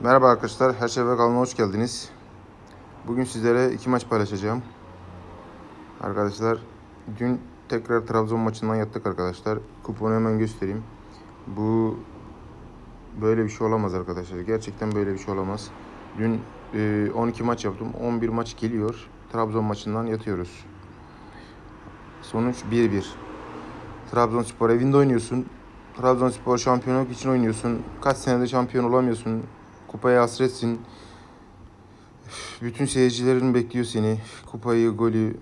Merhaba arkadaşlar, Her Şey ve kanalıma hoş geldiniz. Bugün sizlere iki maç paylaşacağım. Arkadaşlar, dün tekrar Trabzon maçından yattık arkadaşlar. Kuponu hemen göstereyim. Bu böyle bir şey olamaz arkadaşlar. Gerçekten böyle bir şey olamaz. Dün e, 12 maç yaptım. 11 maç geliyor. Trabzon maçından yatıyoruz. Sonuç 1-1. Trabzonspor evinde oynuyorsun. Trabzonspor şampiyonluk için oynuyorsun. Kaç senede şampiyon olamıyorsun. Kupaya hasretsin. Bütün seyircilerin bekliyor seni. Kupayı, golü,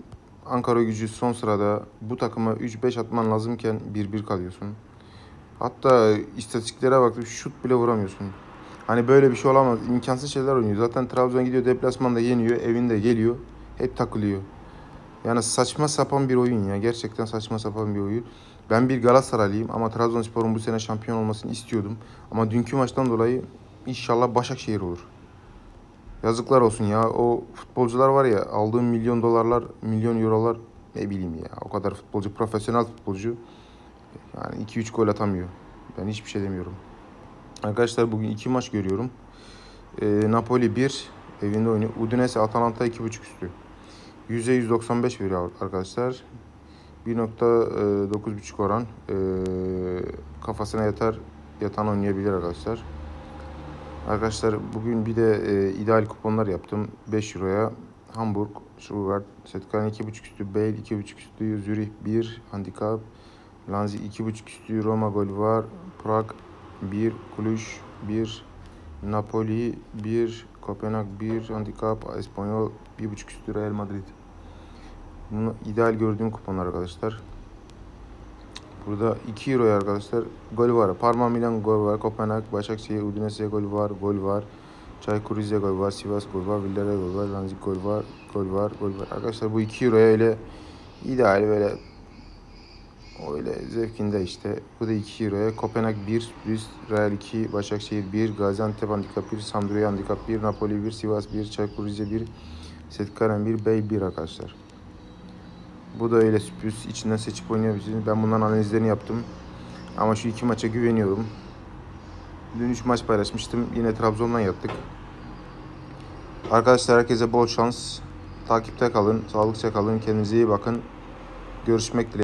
Ankara gücü son sırada. Bu takıma 3-5 atman lazımken 1-1 kalıyorsun. Hatta istatistiklere baktım şut bile vuramıyorsun. Hani böyle bir şey olamaz. İmkansız şeyler oynuyor. Zaten Trabzon gidiyor deplasmanda yeniyor. Evinde geliyor. Hep takılıyor. Yani saçma sapan bir oyun ya. Gerçekten saçma sapan bir oyun. Ben bir Galatasaraylıyım ama Trabzonspor'un bu sene şampiyon olmasını istiyordum. Ama dünkü maçtan dolayı inşallah Başakşehir olur. Yazıklar olsun ya. O futbolcular var ya aldığım milyon dolarlar, milyon eurolar ne bileyim ya. O kadar futbolcu, profesyonel futbolcu yani 2-3 gol atamıyor. Ben hiçbir şey demiyorum. Arkadaşlar bugün iki maç görüyorum. Ee, Napoli 1 evinde oynuyor. Udinese Atalanta 2.5 üstü. %195 veriyor arkadaşlar. 1.9.5 oran. Ee, kafasına yatar yatan oynayabilir arkadaşlar. Arkadaşlar bugün bir de e, ideal kuponlar yaptım. 5 euroya Hamburg, Stuttgart, Setkan 2.5 üstü, Bale 2.5 üstü, Zürih 1, Handikap, Lanzi 2.5 üstü, Roma gol var, Prag 1, Cluj 1, Napoli 1, Kopenhag 1, Handikap, Espanyol 1.5 üstü, Real Madrid. Bunu ideal gördüğüm kuponlar arkadaşlar. Burada 2 euroya arkadaşlar gol var. Parma Milan gol var. Kopenhag, Başakşehir, Udinese gol var. Gol var. Çaykur Rize gol var. Sivas gol var. Villarreal gol var. Lanzik gol var. Gol var. Gol var. Arkadaşlar bu 2 euroya öyle ideal böyle öyle zevkinde işte. Bu da 2 euroya. Kopenhag 1, sürpriz. Real 2, Başakşehir 1, Gaziantep Handikap 1, Sampdoria Handikap 1, Napoli 1, Sivas 1, Çaykur Rize 1, Setkaren 1, Bey 1 arkadaşlar. Bu da öyle sürpriz. İçinden seçip oynayabilirsiniz. Ben bunların analizlerini yaptım. Ama şu iki maça güveniyorum. Dün 3 maç paylaşmıştım. Yine Trabzon'dan yattık. Arkadaşlar herkese bol şans. Takipte kalın. Sağlıkça kalın. Kendinize iyi bakın. Görüşmek dileğiyle.